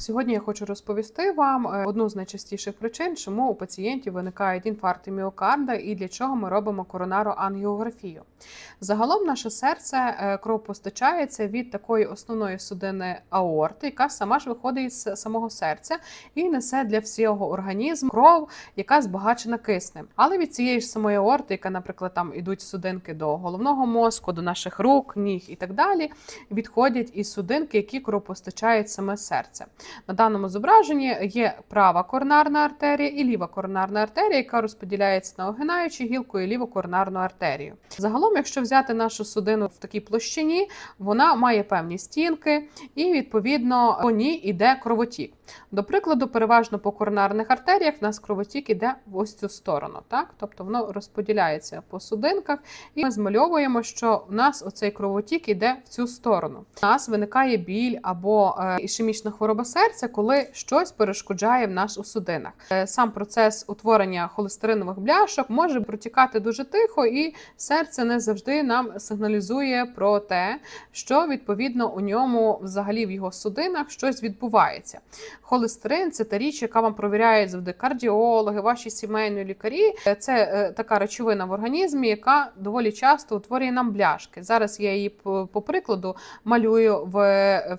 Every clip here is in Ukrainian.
Сьогодні я хочу розповісти вам е, одну з найчастіших причин, чому у пацієнтів виникають інфаркти міокарда і для чого ми робимо коронару ангіографію. Загалом наше серце е, кров постачається від такої основної судини аорти, яка сама ж виходить із самого серця і несе для всього організму кров, яка збагачена киснем. Але від цієї ж самої аорти, яка, наприклад, там ідуть судинки до головного мозку, до наших рук, ніг і так далі, відходять і судинки, які кров постачають саме серце. На даному зображенні є права коронарна артерія і ліва коронарна артерія, яка розподіляється на огинаючу гілку і ліву коронарну артерію. Загалом, якщо взяти нашу судину в такій площині, вона має певні стінки, і відповідно по ній іде кровотік. До прикладу, переважно по коронарних артеріях в нас кровотік іде в ось цю сторону, так тобто воно розподіляється по судинках, і ми змальовуємо, що в нас оцей кровотік іде в цю сторону. У нас виникає біль або е, ішемічна хвороба серця, коли щось перешкоджає в нас у судинах. Е, Сам процес утворення холестеринових бляшок може протікати дуже тихо, і серце не завжди нам сигналізує про те, що відповідно у ньому, взагалі в його судинах, щось відбувається. Холестерин це та річ, яка вам провіряють завжди кардіологи, ваші сімейні лікарі. Е, Це е, така речовина в організмі, яка доволі часто утворює нам бляшки. Зараз я її по, прикладу малюю в,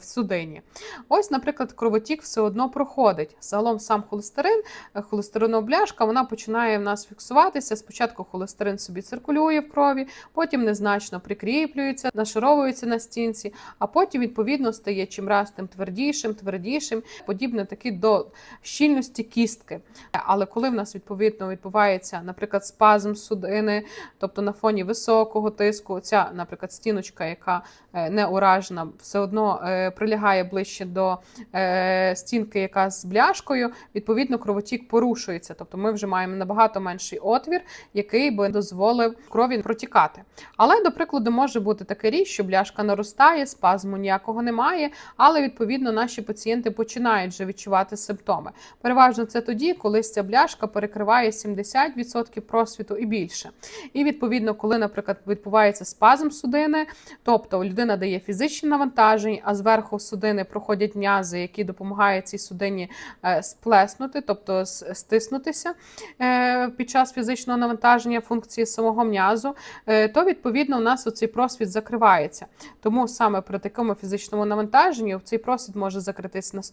в судині. Ось, наприклад, кровотік все одно проходить. Загалом сам холестерин, е, холестеринова бляшка, вона починає в нас фіксуватися. Спочатку холестерин собі циркулює в крові, потім незначно прикріплюється, нашаровується на стінці, а потім, відповідно, стає чим раз тим твердішим, твердішим, подібне таки до щільності кістки. Але коли в нас відповідно відбувається, наприклад, спазм судини, тобто на фоні високого тиску, ця, наприклад, стіночка, яка е, не уражена, все одно е, прилягає ближче до е, стінки, яка з бляшкою, відповідно, кровотік порушується. Тобто ми вже маємо набагато менший отвір, який би дозволив крові протікати. Але, до прикладу, може бути таке річ, що бляшка наростає, спазму ніякого немає, але відповідно наші пацієнти починають вже відчувати симптоми. Переважно це тоді, коли ця бляшка перекриває 70% просвіту і більше. І відповідно, коли, наприклад, відбувається спазм судини, тобто людина дає фізичні навантаження, а зверху судини проходять м'язи, які допомагають цій судині е, сплеснути, тобто стиснутися е, під час фізичного навантаження функції самого м'язу, е, то відповідно у нас оцей просвіт закривається. Тому саме при такому фізичному навантаженні цей просвіт може закритись на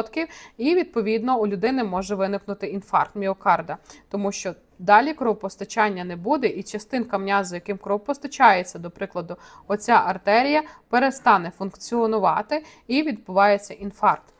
100%, і відповідно у людини може виникнути інфаркт міокарда, тому що далі кровопостачання не буде, і частинка м'язу, яким кров постачається, до прикладу, оця артерія перестане функціонувати і відбувається інфаркт.